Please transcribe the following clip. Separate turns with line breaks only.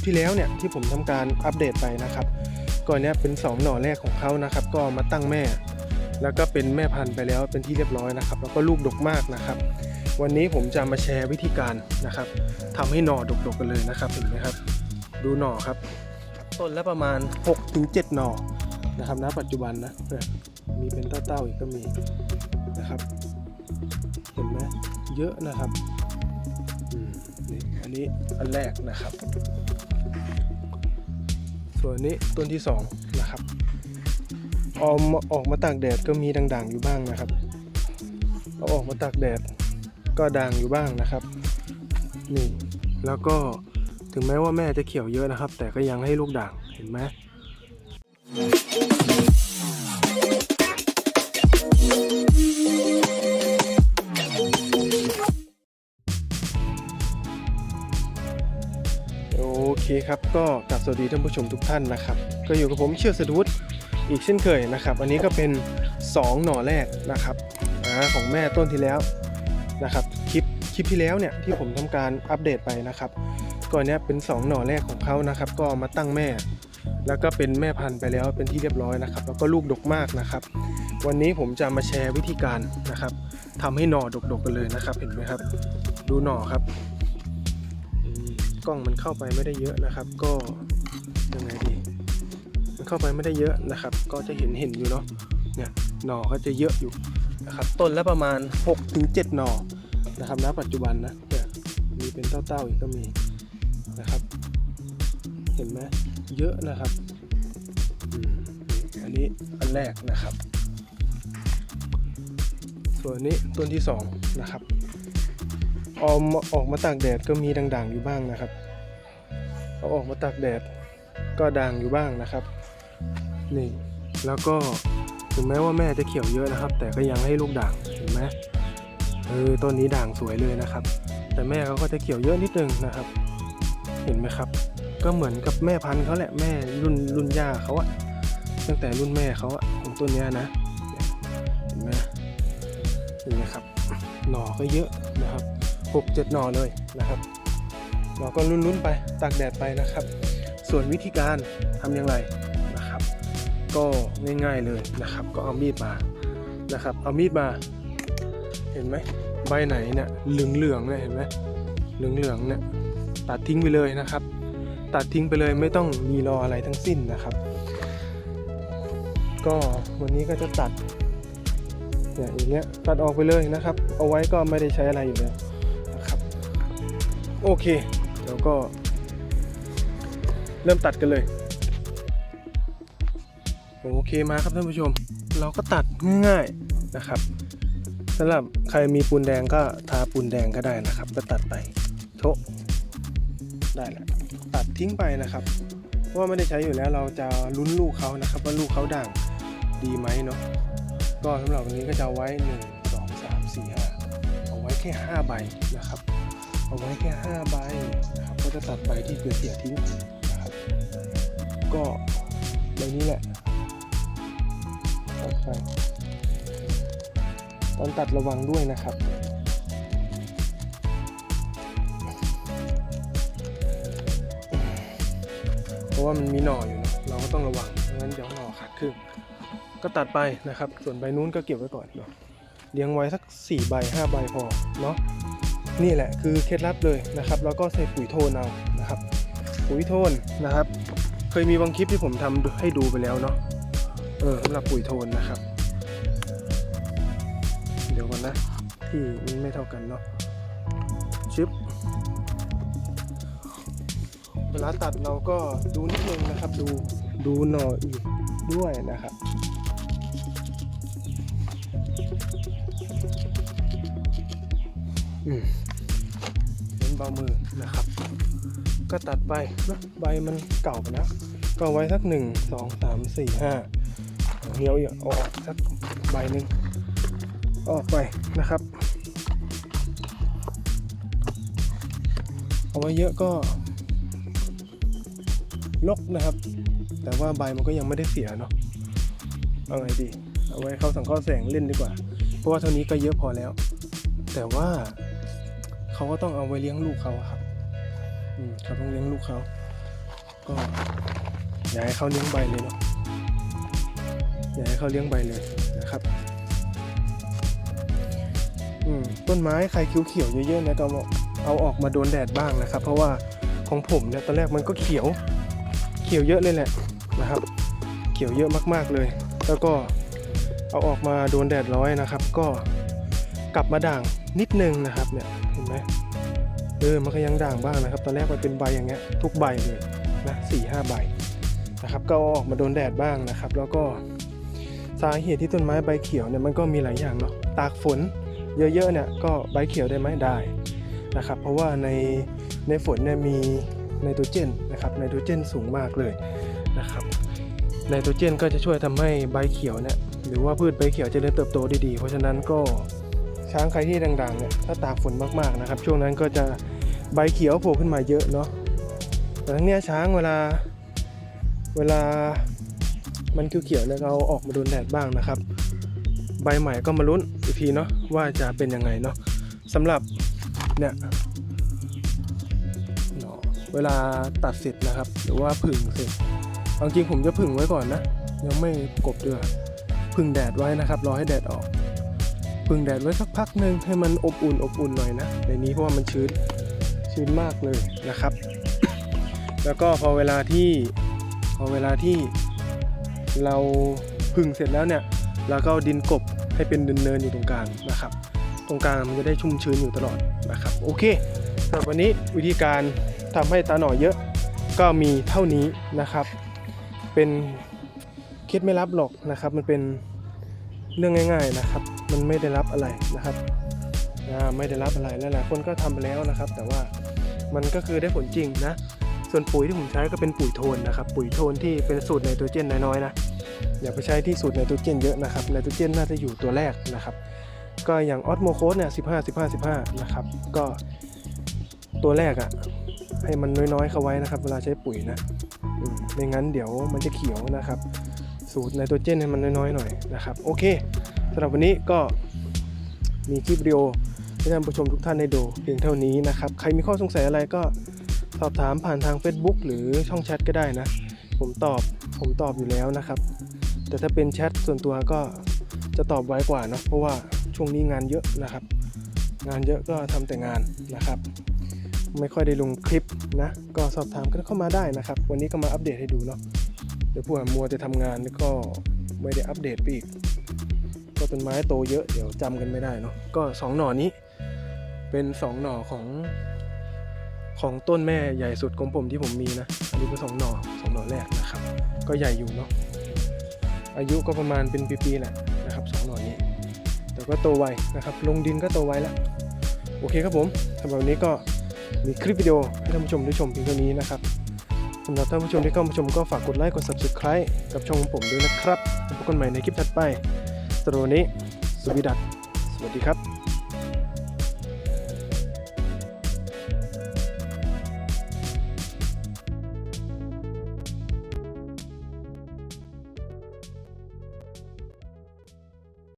ปที่แล้วเนี่ยที่ผมทำการอัปเดตไปนะครับก่อนเนี้ยเป็น 2 หน่อแรกของเขานะครับ ก็มาตั้งแม่ แล้วก็เป็นแม่พันธุ์ไปแล้วเป็นที่เรียบร้อยนะครับ แล้วก็ลูกดกมากนะครับ วันนี้ผมจะมาแชร์วิธีการนะครับทำให้หน่อดกๆกันเลยนะครับเห็นไหมครับ ดูหน่อครับ ต้นละประมาณ 6-7 หน่อนะครับณปัจจุบันนะมีเป็นเต้าๆอีกก็มีนะครับ เห็นไหมเยอะนะครับอันนี้อันแรกนะครับ ส่วนนี้ต้นที่สองนะครับออกมาออกมาตากแดดก็มีด่างๆอยู่บ้างนะครับเอาออกมาตากแดดก็ด่างอยู่บ้างนะครับนี่แล้วก็ถึงแม้ว่าแม่จะเขียวเยอะนะครับ แต่ก็ยังให้ลูกด่างเห็นไหม ครับก็กลับสวัสดีท่านผู้ชมทุกท่านนะครับก็อยู่กับผมเชื่อสะดุดอีกเช่นเคยนะครับ อันนี้ก็เป็น 2 หน่อแรกนะครับอของแม่ต้นที่แล้วนะครับคลิปคลิปที่แล้วเนี่ยที่ผมทำการอัปเดตไปนะครับก่อนเนี้ยเป็น 2 หน่อแรกของเขานะครับ ก็มาตั้งแม่ แล้วก็เป็นแม่พันธุ์ไปแล้วเป็นที่เรียบร้อยนะครับ แล้วก็ลูกดกมากนะครับ วันนี้ผมจะมาแชร์วิธีการนะครับทำให้หน่อดกๆกันเลยนะครับ เห็นไหมครับ ดูหน่อครับ กล้องมันเข้าไปไม่ได้เยอะนะครับ ก็ยังไงดีมันเข้าไปไม่ได้เยอะนะครับ ก็จะเห็นเห็นอยู่เนาะเนี่ยหน่อก็จะเยอะอยู่นะครับ ต้นละประมาณ 6-7 หน่อนะครับณปัจจุบันนะเนี่ยมีเป็นเต้าๆอีกก็มีนะครับ เห็นไหมเยอะนะครับอันนี้อันแรกนะครับ ส่วนนี้ต้นที่สองนะครับ ออกมาออกมาตากแดดก็มีด่างๆอยู่บ้างนะครับเอาออกมาตากแดดก็ด่างอยู่บ้างนะครับ นี่แล้วก็ถึงแม้ว่าแม่จะเขียวเยอะนะครับ แต่ก็ยังให้ลูกด่างเห็นไหมเออต้นนี้ด่างสวยเลยนะครับ แต่แม่เขาก็จะเขียวเยอะนิดนึงนะครับ เห็นไหมครับ ก็เหมือนกับแม่พันธุ์เขาแหละแม่รุ่นรุ่นย่าเขาอะตั้งแต่รุ่นแม่เขาอะของต้นนี้นะเนี่ยเห็นไหมเห็นไหมครับหน่อก็เยอะนะครับ หกเจ็ดหน่อเลยนะครับ เราก็ลุ้นๆไปตากแดดไปนะครับ ส่วนวิธีการทำอย่างไรนะครับ ก็ง่ายๆเลยนะครับ ก็เอามีดมานะครับ เอามีดมา เห็นไหมใบไหนเนี่ยเหลืองๆเนี่ยเห็นไหมเหลืองๆเนี่ยตัดทิ้งไปเลยนะครับ ตัดทิ้งไปเลยไม่ต้องมีรออะไรทั้งสิ้นนะครับ ก็วันนี้ก็จะตัดเนี่ยอย่างเงี้ยตัดออกไปเลยนะครับ เอาไว้ก็ไม่ได้ใช้อะไรอยู่แล้ว โอเคเดี๋ยวก็ เริ่มตัดกันเลย โอเคมาครับท่านผู้ชม เราก็ตัดง่ายๆนะครับสำหรับใครมีปูนแดงก็ทาปูนแดงก็ได้นะครับ ก็ตัดไปโชะได้แล้วตัดทิ้งไปนะครับเพราะว่าไม่ได้ใช้อยู่แล้วเราจะลุ้นลูกเขานะครับ ว่าลูกเขาด่างดีไหมเนาะก็สำหรับวันนี้ก็จะเอาไว้ 1 2 3 4 5เอาไว้แค่ 5 ใบนะครับ เอาไว้แค่5ใบนะครับก็จะตัดใบที่เสียทิ้งนะครับก็ใบนี้แหละตัดไปตอนตัดระวังด้วยนะครับเพราะว่ามันมีหน่ออยู่นะเราก็ต้องระวังไม่งั้นเดี๋ยวหน่อขาดครึ่งก็ตัดไปนะครับ ส่วนใบนู้นก็เก็บไว้ก่อนเนาะเลี้ยงไว้สัก 4 ใบ 5 ใบพอเนาะ นี่แหละคือเคล็ดลับเลยนะครับ แล้วก็ใส่ปุ๋ยโทนเอานะครับ ปุ๋ยโทนนะครับ เคยมีบางคลิปที่ผมทำให้ดูไปแล้วเนาะเออสำหรับปุ๋ยโทนนะครับ เดี๋ยวก่อนนะที่มันไม่เท่ากันเนาะชึบเวลาตัดเราก็ดูนิดนึงนะครับ ดูดูหน่ออีกด้วยนะครับอืม เบามือนะครับ ก็ตัดไปนะใบมันเก่าไปแล้วก็ไว้สักหนึ่งสองสามสี่ห้าเหนียวเอาออกสักใบหนึ่งเอาออกไปนะครับ เอาไว้เยอะก็ลกนะครับ แต่ว่าใบมันก็ยังไม่ได้เสียเนาะเอาไงดี เอาไว้เข้าสังเคราะห์แสงเล่นดีกว่า เพราะว่าเท่านี้ก็เยอะพอแล้ว แต่ว่า เขาก็ต้องเอาไว้เลี้ยงลูกเขาครับอืมเขาต้องเลี้ยงลูกเขา ก็อยากให้เขาเลี้ยงใบเลยเนาะอยากให้เขาเลี้ยงใบเลยนะครับอืมต้นไม้ใครเขียวๆเยอะๆเนะก็เอาเอาออกมาโดนแดดบ้างนะครับ เพราะว่าของผมเนี่ยตอนแรกมันก็เขียวเขียวเยอะเลยแหละนะครับ เขียวเยอะมากๆเลย แล้วก็เอาออกมาโดนแดดร้อยนะครับ ก็กลับมาด่าง นิดนึงนะครับเนี่ยเห็นไหมเออมันก็ยังด่างบ้างนะครับ ตอนแรกมันเป็นใบอย่างเงี้ยทุกใบเลยนะสี่ห้าใบนะครับก็ออกมาโดนแดดบ้างนะครับ แล้วก็สาเหตุที่ต้นไม้ใบเขียวเนี่ยมันก็มีหลายอย่างเนาะตากฝนเยอะๆเนี่ยก็ใบเขียวได้ไหมได้นะครับ เพราะว่าในในฝนเนี่ยมีไนโตรเจนนะครับไนโตรเจนสูงมากเลยนะครับไนโตรเจนก็จะช่วยทำให้ใบเขียวเนี่ยหรือว่าพืชใบเขียวเจริญเติบโตได้ดี เพราะฉะนั้นก็ ช้างใครที่ดังๆเนี่ยถ้าตากฝนมากๆนะครับ ช่วงนั้นก็จะใบเขียวโผล่ขึ้นมาเยอะเนาะแต่ทั้งเนี้ยช้างเวลาเวลามันเขียวๆเนี่ยเราออกมาโดนแดดบ้างนะครับ ใบใหม่ก็มาลุ้นอีกทีเนาะว่าจะเป็นยังไงเนาะสำหรับเนี่ยเนาะเวลาตัดเสร็จนะครับ หรือว่าผึ่งเสร็จเอาจริงผมจะผึ่งไว้ก่อนนะ ยังไม่กบเดือผึ่งแดดไว้นะครับ รอให้แดดออก ผึ่งแดดไว้สักพักหนึ่งให้มันอบอุ่นอบอุ่นหน่อยนะในนี้เพราะว่ามันชื้นชื้นมากเลยนะครับ แล้วก็พอเวลาที่พอเวลาที่เราผึ่งเสร็จแล้วเนี่ยเราก็ดินกบให้เป็นเนินๆอยู่ตรงกลางนะครับ ตรงกลางมันจะได้ชุ่มชื้นอยู่ตลอดนะครับ โอเคสำหรับวันนี้วิธีการทำให้ตาหน่อเยอะก็มีเท่านี้นะครับ เป็นเคล็ดไม่ลับหรอกนะครับ มันเป็น เรื่องง่าย ๆนะครับ มันไม่ได้รับอะไรนะครับไม่ได้รับอะไรหลายๆคนก็ทำไปแล้วนะครับ แต่ว่ามันก็คือได้ผลจริงนะ ส่วนปุ๋ยที่ผมใช้ก็เป็นปุ๋ยโทนนะครับ ปุ๋ยโทนที่เป็นสูตรไนโตรเจนน้อยๆนะ อย่าไปใช้ที่สูตรไนโตรเจนเยอะนะครับ ไนโตรเจนน่าจะอยู่ตัวแรกนะครับ ก็อย่างออสโมโคสเนี่ย15 15 15นะครับ ก็ตัวแรกอะ่ะให้มันน้อยๆเข้าไว้นะครับ เวลาใช้ปุ๋ยนะ ไม่งั้นเดี๋ยวมันจะเขียวนะครับ สูตรไนโตรเจนให้มันน้อยๆหน่อยนะครับโอเคสำหรับวันนี้ก็มีคลิปวิดีโอให้ท่านผู้ชมทุกท่านได้ดูเพียงเท่านี้นะครับใครมีข้อสงสัยอะไรก็สอบถามผ่านทาง Facebook หรือช่องแชทก็ได้นะ ผมตอบผมตอบอยู่แล้วนะครับ แต่ถ้าเป็นแชทส่วนตัวก็จะตอบไวกว่าเนะเพราะว่าช่วงนี้งานเยอะนะครับ งานเยอะก็ทำแต่งานนะครับ ไม่ค่อยได้ลงคลิปนะ ก็สอบถามกันเข้ามาได้นะครับ วันนี้ก็มาอัปเดตให้ดูเนาะ เดี๋ยวพวกมัวจะทำงานแล้วก็ไม่ได้อัปเดตไปอีก ก็ต้นไม้โตเยอะเดี๋ยวจำกันไม่ได้เนาะก็สองหน่อนี้ เป็นสองหน่อของของต้นแม่ใหญ่สุดของผมที่ผมมีนะ อันนี้ก็สองหน่อสองหน่อแรกนะครับ ก็ใหญ่อยู่เนาะ อายุก็ประมาณเป็นปีๆแหละนะครับสองหน่อนี้ แต่ก็โตไวนะครับ ลงดินก็โตไวแล้ว โอเคครับผมสำหรับวันนี้ก็มีคลิปวิดีโอให้ท่านผู้ชมได้ชมเพียงเท่านี้นะครับำหรับท่านผู้ชมที่เข้ามาชมก็ฝากกดไลค์กด subscribe กับช่องของผมด้วยนะครับพบกันใหม่ในคลิปถัดไปสำหรับวันนี้สวีดัสสวัสดีครับ